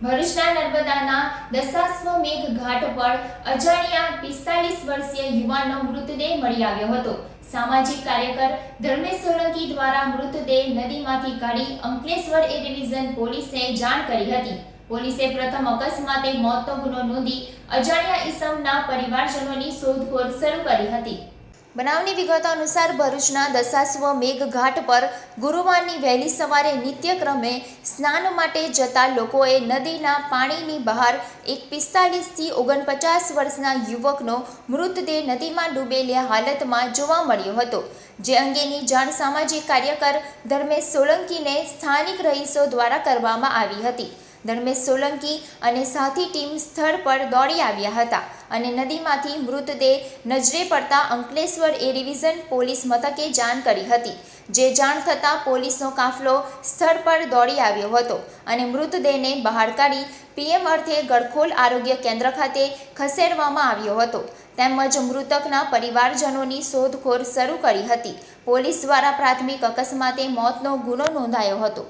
ભરૂચના નર્મદાના દશાશ્વમેઘ ઘાટ પર અજાણ્યા પિસ્તાલીસ વર્ષીય યુવાનનો મૃતદેહ મળી આવ્યો હતો. સામાજિક કાર્યકર ધર્મેશ સોલંકી દ્વારા મૃતદેહ નદીમાંથી કાઢી અંકલેશ્વર એ ડિવિઝન પોલીસે જાણ કરી હતી. પોલીસે પ્રથમ અકસ્માતે મોતનો ગુનો નોંધી અજાણ્યા ઈસમના પરિવારજનોની શોધખોળ શરૂ કરી હતી. બનાવની વિગતો અનુસાર ભરૂચના દશાસ્વ મેઘ ઘાટ પર ગુરુવારની વહેલી સવારે નિત્યક્રમે સ્નાન માટે જતા લોકોએ નદીના પાણીની બહાર એક પિસ્તાલીસથી ઓગણપચાસ વર્ષના યુવકનો મૃતદેહ નદીમાં ડૂબેલી હાલતમાં જોવા મળ્યો હતો, જે અંગેની જાણ સામાજિક કાર્યકર ધર્મેશ સોલંકીને સ્થાનિક રહીશો દ્વારા કરવામાં આવી હતી. ધર્મેશ સોલંકી અને સાથી ટીમ સ્થળ પર દોડી આવ્યા હતા અને નદીમાંથી મૃતદેહ નજરે પડતા અંકલેશ્વર એ ડિવિઝન પોલીસ મથકે જાણ કરી હતી. જે જાણ થતાં પોલીસનો કાફલો સ્થળ પર દોડી આવ્યો હતો અને મૃતદેહને બહાર કાઢી પીએમ અર્થે ગડખોલ આરોગ્ય કેન્દ્ર ખાતે ખસેડવામાં આવ્યો હતો. તેમજ મૃતકના પરિવારજનોની શોધખોળ શરૂ કરી હતી. પોલીસ દ્વારા પ્રાથમિક અકસ્માતે મોતનો ગુનો નોંધાયો હતો.